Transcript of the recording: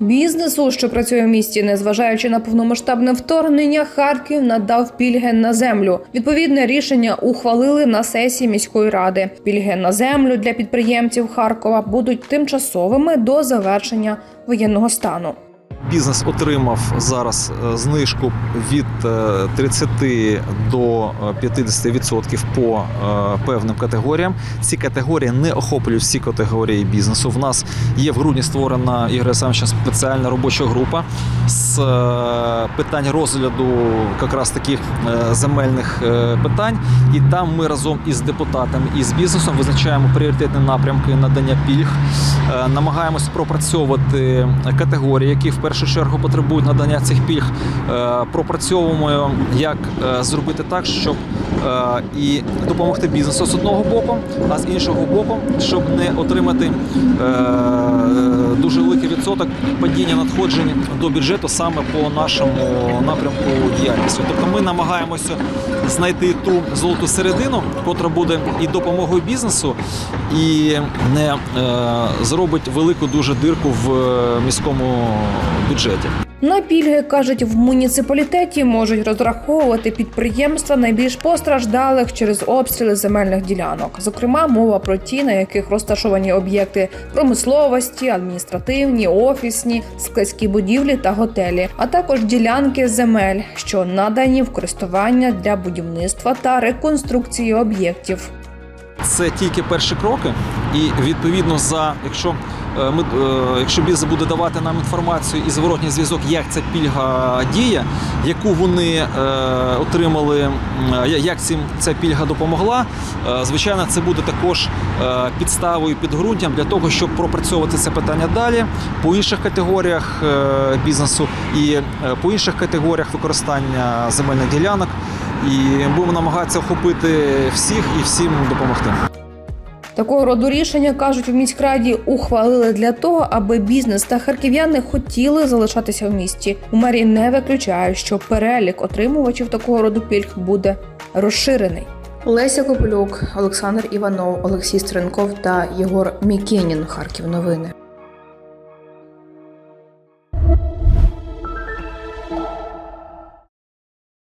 Бізнесу, що працює в місті, незважаючи на повномасштабне вторгнення, Харків надав пільги на землю. Відповідне рішення ухвалили на сесії міської ради. Пільги на землю для підприємців Харкова будуть тимчасовими до завершення воєнного стану. Бізнес отримав зараз е, знижку від е, 30 до е, 50% по е, певним категоріям. Ці категорії не охоплюють всі категорії бізнесу. В нас є в грудні створена Ігор Олександровичем спеціальна робоча група з питань розгляду якраз таких земельних питань. І там ми разом із депутатами і з бізнесом визначаємо пріоритетні напрямки надання пільг. Намагаємось пропрацьовувати категорії, які в першу чергу потребують надання цих пільг. Е, Пропрацьовуємо, як е, зробити так, щоб і допомогти бізнесу з одного боку, а з іншого боку, щоб не отримати е, дуже великий відсоток падіння надходжень до бюджету саме по нашому напрямку діяльності. Тобто ми намагаємося знайти ту золоту середину, котра буде і допомогою бізнесу, і не е, зробить велику дуже дирку в е, міському бюджеті. На пільги кажуть, в муніципалітеті можуть розраховувати підприємства найбільш постраждалих через обстріли земельних ділянок. Зокрема, мова про ті, на яких розташовані об'єкти промисловості, адміністративні, офісні, складські будівлі та готелі, а також ділянки земель, що надані в користування для будівництва та реконструкції об'єктів. Це тільки перші кроки, і відповідно за якщо е, ми е, якщо бізнес буде давати нам інформацію і зворотній зв'язок, як ця пільга діє, яку вони е, отримали, як цим ця пільга допомогла. Звичайно, це буде також підставою підґрунтям для того, щоб пропрацьовувати це питання далі по інших категоріях бізнесу і по інших категоріях використання земельних ділянок. І будемо намагатися охопити всіх і всім допомогти. Такого роду рішення кажуть в міськраді ухвалили для того, аби бізнес та харків'яни хотіли залишатися в місті. У мерії не виключають, що перелік отримувачів такого роду пільг буде розширений. Леся Коплюк, Олександр Іванов, Олексій Стренков та Єгор Мікінін. Харків новини.